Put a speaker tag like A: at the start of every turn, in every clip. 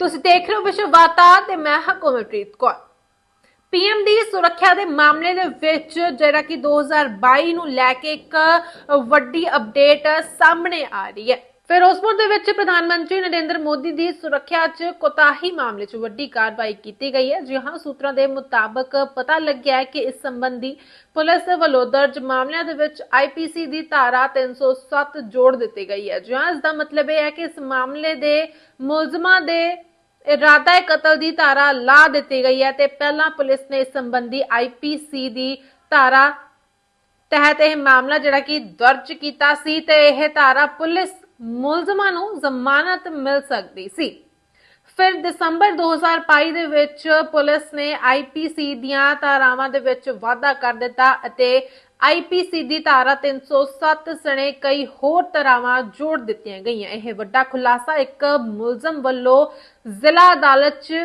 A: ਤੁਸੀਂ ਦੇਖ ਰਹੇ ਹੋ ਵਿਸ਼ਵ ਵਾਰਤਾ ਤੇ ਮੈਂ ਹਾਂ ਕੋਮਲਪ੍ਰੀਤ ਕੌਰ। ਪੀਐਮ ਦੀ ਸੁਰੱਖਿਆ ਦੇ ਮਾਮਲੇ ਦੇ ਵਿੱਚ ਜਿਹੜਾ ਕਿ 2022 ਨੂੰ ਲੈ ਕੇ ਇੱਕ ਵੱਡੀ ਅਪਡੇਟ ਸਾਹਮਣੇ ਆ ਰਹੀ ਹੈ। ਫਿਰੋਜ਼ਪੁਰ ਦੇ ਵਿੱਚ ਪ੍ਰਧਾਨ ਮੰਤਰੀ ਨਰਿੰਦਰ ਮੋਦੀ ਦੀ ਸੁਰੱਖਿਆ 'ਚ ਕੋਤਾਹੀ ਮਾਮਲੇ 'ਚ ਵੱਡੀ ਕਾਰਵਾਈ ਕੀਤੀ ਗਈ ਹੈ। ਜਿਹਾਂ ਸੂਤਰਾਂ ਦੇ ਮੁਤਾਬਕ ਪਤਾ ਲੱਗਿਆ ਹੈ ਕਿ ਇਸ ਸੰਬੰਧੀ ਪੁਲਿਸ ਵੱਲੋਂ ਦਰਜ ਮਾਮਲਿਆਂ ਦੇ ਵਿੱਚ ਆਈਪੀਸੀ ਦੀ ਧਾਰਾ 307 ਜੋੜ ਦਿੱਤੀ ਗਈ ਹੈ। ਜੀ ਇਸ ਦਾ ਮਤਲਬ ਇਹ ਹੈ ਕਿ ਇਸ ਮਾਮਲੇ ਦੇ ਮੁਲਜ਼ਮਾਂ ਦੇ ਇਰਾਦਾ ਕਤਲ ਦੀ ਧਾਰਾ ਲਾ ਦਿੱਤੀ ਗਈ ਹੈ ਤੇ ਪਹਿਲਾਂ ਪੁਲਿਸ ਨੇ ਇਸ ਸੰਬੰਧੀ ਆਈਪੀਸੀ ਦੀ ਧਾਰਾ ਤਹਿਤ ਇਹ ਮਾਮਲਾ ਜਿਹੜਾ ਕਿ ਦਰਜ ਕੀਤਾ ਸੀ ਤੇ ਇਹ ਧਾਰਾ ਪੁਲਿਸ ਮੁਲਜ਼ਮਾਂ ਨੂੰ ਜ਼ਮਾਨਤ ਮਿਲ ਸਕਦੀ ਸੀ। ਫਿਰ ਦਸੰਬਰ 2022 ਦੇ ਵਿੱਚ ਪੁਲਿਸ ਨੇ ਆਈਪੀਸੀ ਦੀਆਂ ਧਾਰਾਵਾਂ ਦੇ ਵਿੱਚ ਵਾਧਾ ਕਰ ਦਿੱਤਾ ਅਤੇ ਆਈਪੀਸੀ ਦੀ ਧਾਰਾ 307 ਸਣੇ ਕਈ ਹੋਰ ਧਾਰਾਵਾਂ ਜੋੜ ਦਿੱਤੀਆਂ ਗਈਆਂ। ਇਹ ਵੱਡਾ ਖੁਲਾਸਾ ਇੱਕ ਮੁਲਜ਼ਮ ਵੱਲੋਂ ਜ਼ਿਲ੍ਹਾ ਅਦਾਲਤ 'ਚ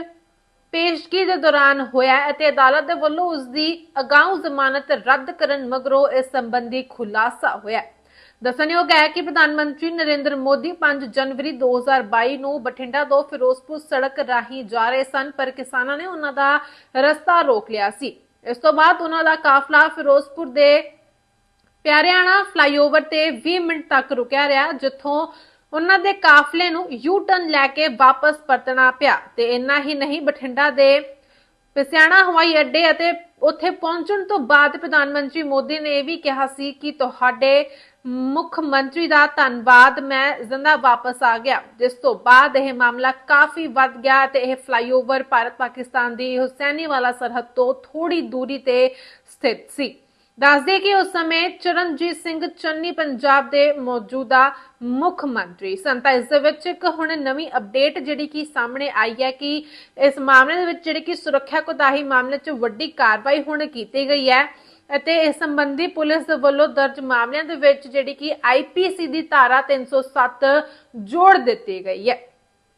A: ਪੇਸ਼ਗੀ ਦੇ ਦੌਰਾਨ ਹੋਇਆ ਅਤੇ ਅਦਾਲਤ ਦੇ ਵੱਲੋਂ ਉਸ ਦੀ ਅਗਾਊਂ ਜ਼ਮਾਨਤ ਰੱਦ ਕਰਨ ਮਗਰੋਂ ਇਸ ਸੰਬੰਧੀ ਖੁਲਾਸਾ ਹੋਇਆ ਹੈ। ਦੱਸਣਯੋਗ ਹੈ ਕਿ ਪ੍ਰਧਾਨ ਮੰਤਰੀ ਨਰਿੰਦਰ ਮੋਦੀ 5 ਜਨਵਰੀ 2022 ਨੂੰ ਬਠਿੰਡਾ ਤੋਂ ਫਿਰੋਜ਼ਪੁਰ ਸੜਕ ਰਾਹੀਂ ਜਾ ਰਹੇ ਸਨ, ਪਰ ਕਿਸਾਨਾਂ ਨੇ ਉਹਨਾਂ ਦਾ ਰਸਤਾ ਰੋਕ ਲਿਆ ਸੀ। ਇਸ ਤੋਂ ਬਾਅਦ ਉਹਨਾਂ ਦਾ ਕਾਫਲਾ ਫਿਰੋਜ਼ਪੁਰ ਦੇ ਪਿਆਰਿਆਣਾ ਫਲਾਈਓਵਰ ਤੇ 20 ਮਿੰਟ ਤੱਕ ਰੁਕਿਆ ਰਿਹਾ, ਜਿੱਥੋਂ ਉਹਨਾਂ ਦੇ ਕਾਫਲੇ ਨੂੰ ਯੂ ਟਰਨ ਲੈ ਕੇ ਵਾਪਸ ਪਰਤਣਾ ਪਿਆ। ਤੇ ਇੰਨਾ ਹੀ ਨਹੀਂ, ਬਠਿੰਡਾ ਦੇ ਪਿਸਿਆਣਾ ਹਵਾਈ ਅੱਡੇ ਅਤੇ ਉੱਥੇ ਪਹੁੰਚਣ ਤੋਂ ਬਾਅਦ ਪ੍ਰਧਾਨ ਮੰਤਰੀ ਮੋਦੀ ਨੇ ਇਹ ਵੀ ਕਿਹਾ ਸੀ ਕਿ ਤੁਹਾਡੇ ਮੁੱਖ ਮੰਤਰੀ ਦਾ ਧੰਨਵਾਦ, ਮੈਂ ਜ਼ਿੰਦਾ ਵਾਪਸ ਆ ਗਿਆ। ਜਿਸ ਤੋਂ ਬਾਅਦ ਇਹ ਮਾਮਲਾ ਕਾਫੀ ਵੱਧ ਗਿਆ ਤੇ ਇਹ ਫਲਾਈਓਵਰ ਭਾਰਤ ਪਾਕਿਸਤਾਨ ਦੀ ਹੁਸੈਨੀ ਵਾਲਾ ਸਰਹੱਦ ਤੋਂ ਥੋੜੀ ਦੂਰੀ ਤੇ ਸਥਿਤ ਸੀ। ਦੱਸਦੇ ਕਿ ਉਸ ਸਮੇਂ ਚਰਨਜੀਤ ਸਿੰਘ ਚੰਨੀ ਪੰਜਾਬ ਦੇ ਮੌਜੂਦਾ ਮੁੱਖ ਮੰਤਰੀ ਸਨ। ਤਾਂ ਇਸ ਦੇ ਵਿੱਚ ਇੱਕ ਹੁਣ ਨਵੀਂ ਅਪਡੇਟ ਜਿਹੜੀ ਕਿ ਸਾਹਮਣੇ ਆਈ ਹੈ ਕਿ ਇਸ ਮਾਮਲੇ ਦੇ ਵਿੱਚ ਜਿਹੜੀ ਕਿ ਸੁਰੱਖਿਆ ਕੋਤਾਹੀ ਮਾਮਲੇ 'ਚ ਵੱਡੀ ਕਾਰਵਾਈ ਹੁਣ ਕੀਤੀ ਗਈ ਹੈ ਅਤੇ ਇਸ ਸੰਬੰਧੀ ਪੁਲਿਸ ਵੱਲੋਂ ਦਰਜ ਮਾਮਲਿਆਂ ਦੇ ਵਿੱਚ ਜਿਹੜੀ ਕਿ ਆਈਪੀਸੀ ਦੀ ਧਾਰਾ 307 ਜੋੜ ਦਿੱਤੀ ਗਈ ਹੈ।